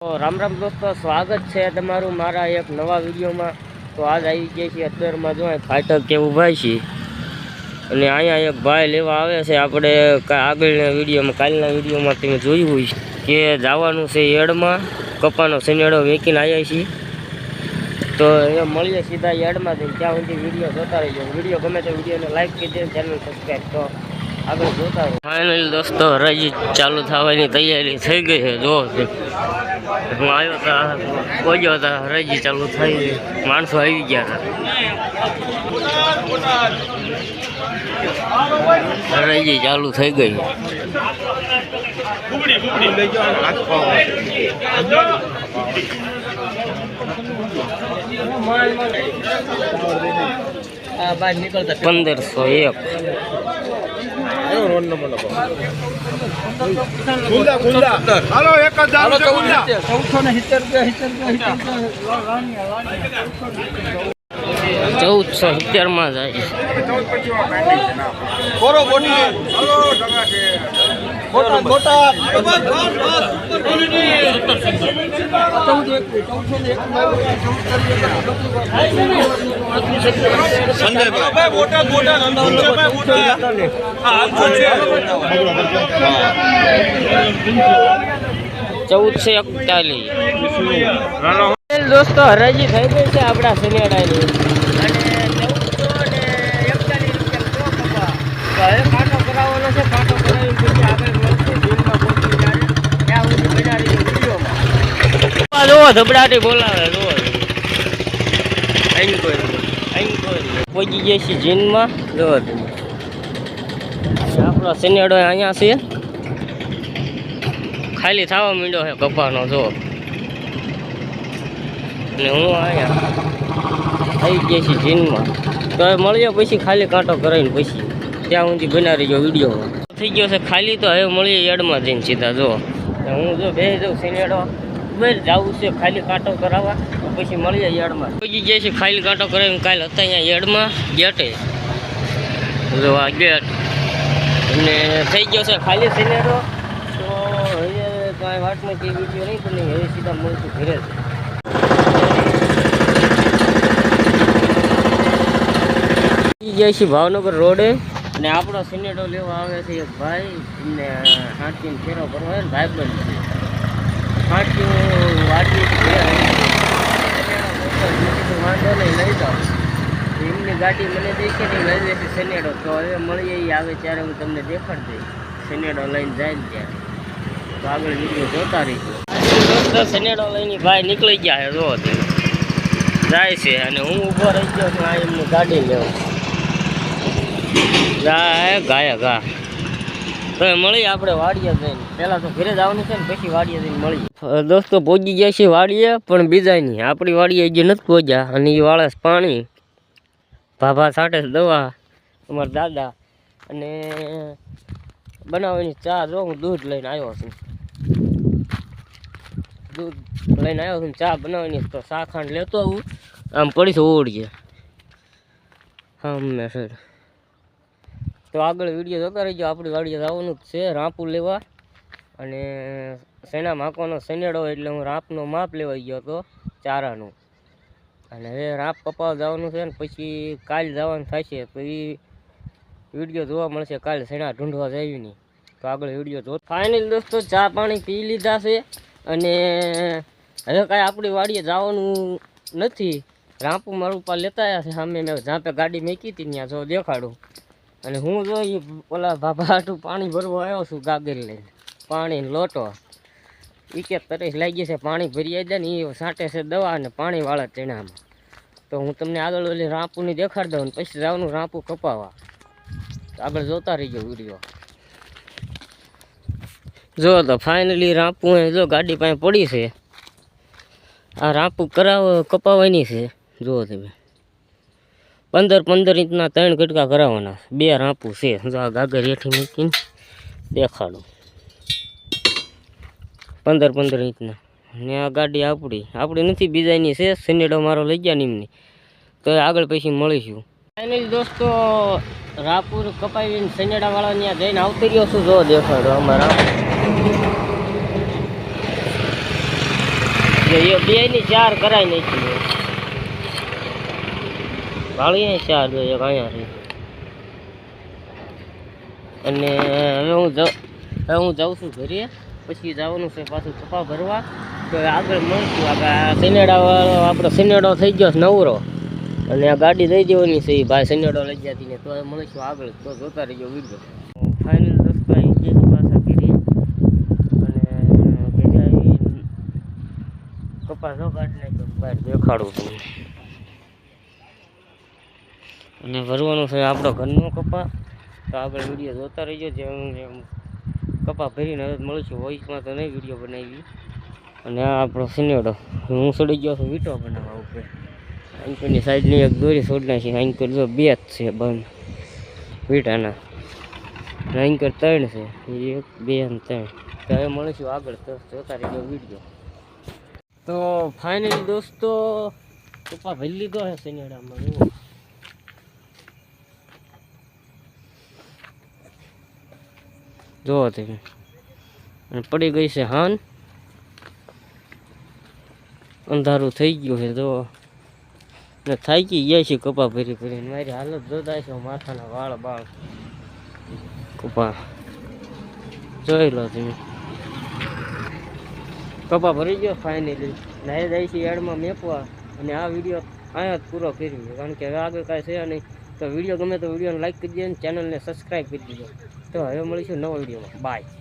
રામ રામ દોસ્તો, સ્વાગત છે તમારું મારા એક નવા વિડીયોમાં. તો આજ આવી ગયા છીએ અત્યારમાં જો ફાટક કે ઊભા છે અને અહીંયા એક ભાઈ લેવા આવે છે, આપણે આગળના વિડીયોમાં, કાલના વિડીયોમાં તમે જોયું હોય કે જવાનું છે યડમાં કપાનો સિનેડો વેકીને આવ્યા છીએ. તો એ મળીએ સીધા એડમાં જઈને, ત્યાં સુધી વીડિયો જોતા રહીજો. વીડિયો ગમે તો વિડીયોને લાઈક કરી દે ચેનલ સબસ્ક્રાઈબ તો આગળ જોતા ફાઇનલ દોસ્તો હરાજી ચાલુ થવાની તૈયારી થઈ ગઈ છે જો હું આવ્યો હતા પહોંચ્યો હતા હરાજી ચાલુ થઈ ગઈ. માણસો આવી ગયા હતા. હરાજી ચાલુ થઈ ગઈ. પંદરસો એક. ખુલ્લા ખુલ્લા હાલો એક જ દારૂ ખુલ્લા ચૌદસો સિત્તેરમાં જાય કોરો બોટી હાલો ઢગા છે. મોટા મોટા. ચૌદસો એકતાલીસ. દોસ્તો હરાજી થઈ ગઈ છે આપણા અને ચૌદસો ને એકતાલીસ રૂપિયા તો હવે કાંટો કરાવવાનો છે કાંટો કરાવી પછી આગળ મળશું જીમમાં પહોંચી જાય ત્યાં સુધી બનાવી વિડીયોમાં ધબડાટી બોલાવે જોવો અહીં કોઈ અહીં કોઈ પહોંચી ગયા છે જીનમાં જોવો તમે. આપણો સિનેડો અહીંયા છે ખાલી થવા માંડ્યો છે કપાનો જો અને હું અહીંયા આવી ગયા છીએ જીનમાં તો મળીએ પછી ખાલી કાંટો કરાવીને પછી. ત્યાં સુધી બના રહીજો વીડિયો થઈ ગયો છે ખાલી, તો હવે મળીએ એડમાં જઈને સીધા જો હું જો બે જાઉં સિનેડો બહાર જવું છે ખાલી કાંટો કરાવવા પછી મળીએ યાર્ડમાં. પછી જાય છે ખાલી કાંટો કરાવીને કાલે હતા અહીંયા યાર્ડમાં, ગેટે. જો આ ગેટ. અને થઈ ગયો છે ખાલી સિનેડો તો હવે કાંઈ વાતમાં કે વીડિયો નહીં પણ હવે સીધા મળશું ઘરે છે જાય છે ભાવનગર રોડે. અને આપણો સિનેડો લેવા આવે છે એક ભાઈ, એમને હાંચીને ફેરો કરવો હોય ને ભાઈ બંધ હાંચ્યું વાટી વાંધો નહીં, લઈ જાઉં એમની ગાડી મને દેખેલી ને લઈ લેશે સેનેડો તો હવે મળીએ એ આવે ત્યારે હું તમને દેખાડ દઈશ. સેનેડો લઈને જાય ને ત્યારે તો આગળ વીડિયો જોતા રહીશું સનેડો લઈને ભાઈ નીકળી ગયા છે, જો જાય છે, અને હું ઊભો રહી ગયો છું, આ એમની ગાડી લેવું ગાય ગાયા, ગા. તો મળીએ આપણે વાડીએ જઈને. પહેલાં તો ઘરે જવાનું છે ને, પછી વાડીએ જઈને મળીએ. દોસ્તો પહોંચી ગયા છે વાડીએ, પણ બીજા નહીં. આપણી વાડીએ હજી નથી પહોંચ્યા અને એ વાળસ પાણી, ભાભા સાટે દવા, અમારા દાદા અને બનાવવાની ચા જો હું દૂધ લઈને આવ્યો છું. દૂધ લઈને આવ્યો છું ચા બનાવવાની, તો ચા લેતો આવું. આમ પડી છે ઓળીએ. હા મેં સર તો આગળ વીડિયો જોતા રહીજો. આપણી વાડીએ જવાનું જ છે, રાંપુ લેવા. અને સેના માકોનો સનેડો એટલે હું રાંપનો માપ લેવાઈ ગયો હતો, ચારાનું. અને હવે રાંપ કપાવ જવાનું છે ને પછી કાલ જવાનું થશે, તો એ વીડિયો જોવા મળશે કાલે શેણા ઢૂંઢવા જાય નહીં તો આગળ વીડિયો જો ફાઇનલ દોસ્તો, ચા પાણી પી લીધા છે. અને હવે કાંઈ આપણી વાડીએ જવાનું નથી. રાંપુ મારું પા લેતા આવ્યા છે. સામે મેં જ્યાં ગાડી મેકી હતી ત્યાં જો દેખાડું. અને હું જો ઈ ઓલા બાબા હાટું પાણી ભરવા આવ્યો છું ગાગર લઈને. પાણી લોટો. એ કે તરસ લાગી છે, પાણી ભરી આવી જાય ને એ સાંટે છે દવા અને પાણીવાળા ચણામાં તો હું તમને આગળ ઓલી રાંપુની દેખાડી દઉં પછી જવાનું રાંપુ કપાવા. આગળ જોતા રહીજો વીડિયો. જો તો ફાઇનલી રાંપુ જો ગાડી પાસે પડી છે. આ રાંપુ કરાવ કપાવવાની છે. જુઓ તમે. પંદર પંદર ઇંચના ત્રણ કટકા કરાવવાના. બે રાંપુ છે. આ ગાગર હેઠી મૂકીને દેખાડું. પંદર પંદર ઇંચના. ને આ ગાડી આપણી આપણી નથી, બીજાની છે. સનેડો મારો લઈ ગયા નિમની તો આગળ પછી મળીશું. ફાઇનલી દોસ્તો, રાપુર કપાવીને સનેડા વાળા ત્યાં જઈને આવતી રહ્યો છું. જો દેખાડો અમારા. બે ની ચાર કરાઈ નાખી વાળી ચાર એક અહીંયા રહી અને હવે હું જાઉં, હવે હું જાઉં છું ઘરે, પછી જવાનું છે પાછું કપા ભરવા. તો આગળ મળશું. આગળ સિનેડા વાળો, આપણો સિનેડો થઈ ગયો નવરો. અને આ ગાડી લઈ દેવાની છે, એ ભાઈ સિનેડો લઈ જતી ને તો મળીશું આગળ. તો જોતા રહીજો વીડિયો. ફાઇનલ દોસ્તો આવી ગયા પાછા ઘરે. અને ઘરે આવી કપાસ જો કાઢી નાખ્યો, બહાર દેખાડું છું. અને ભરવાનું છે આપણો ઘરનો કપા. તો આગળ વીડિયો જોતા રહીજો જેમ જેમ કપા ભરીને હવે મળીશું વોઇસમાં તો નહીં વીડિયો બનાવી. અને આ આપણો સિનેડો હું સડી ગયો છું વીટો બનાવવા ઉપર. આંકરની સાઈડની એક દોરી છોડી નાખી. એન્કર જો બે જ છે બંધ વીટાના. એન્કર ત્રણ છે. એક, બે અને ત્રણ. તો હવે મળીશું આગળ. તો જોતા રહીજો વીડિયો. તો ફાઇનલી દોસ્તો, કપા ભરી લીધો છે સિનેડામાં જુઓ. જોવો તમે પડી ગઈ છે હાન. અંધારું થઈ ગયું છે, જો. ને થાકી ગયા છે કપા ભરી ભરીને. મારી હાલત જોતા છે માથાના વાળ બાળ. કપા. જોઈ લો તમે. કપા ભરી ગયો ફાઇનલી નાય જાય છે યાર્ડમાં મેપવા અને આ વીડિયો અહીંયા જ પૂરો કરી કારણ કે હવે આગળ કાંઈ છે નહીં. તો વીડિયો ગમે તો વિડીયોને લાઈક કરી દેજો ચેનલને સબસ્ક્રાઈબ કરી દીધો તો હવે મળીશું નવા વિડીયોમાં. બાય